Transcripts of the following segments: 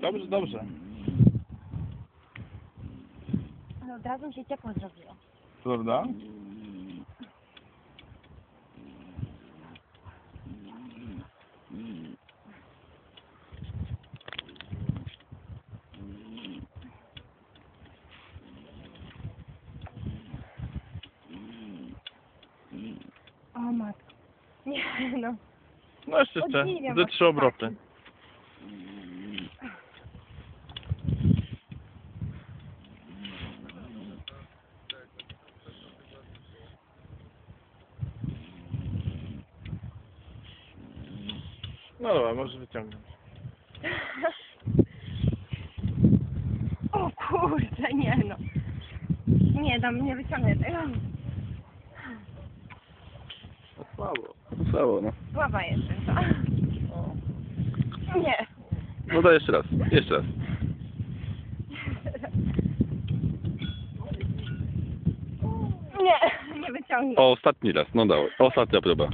Dobrze, dobrze. No od razu się ciepło zrobiło. Prawda? O matko. Nie no. No jeszcze Podziwiam ze was. trzy obroty. No dobra, możesz wyciągnąć. O kurde, nie no. Nie dam, nie wyciągnę tego. No słabo. Słabo, no. Słaba jestem, co? Nie. No to jeszcze raz, jeszcze raz. Nie, nie wyciągnę. O, ostatni raz, no dawaj. Ostatnia próba.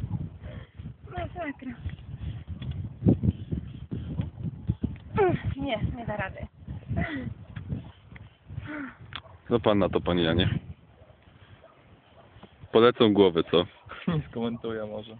Nie, nie da rady. No pan na to, panie Janie. Polecą głowy, co? Nie skomentuję może.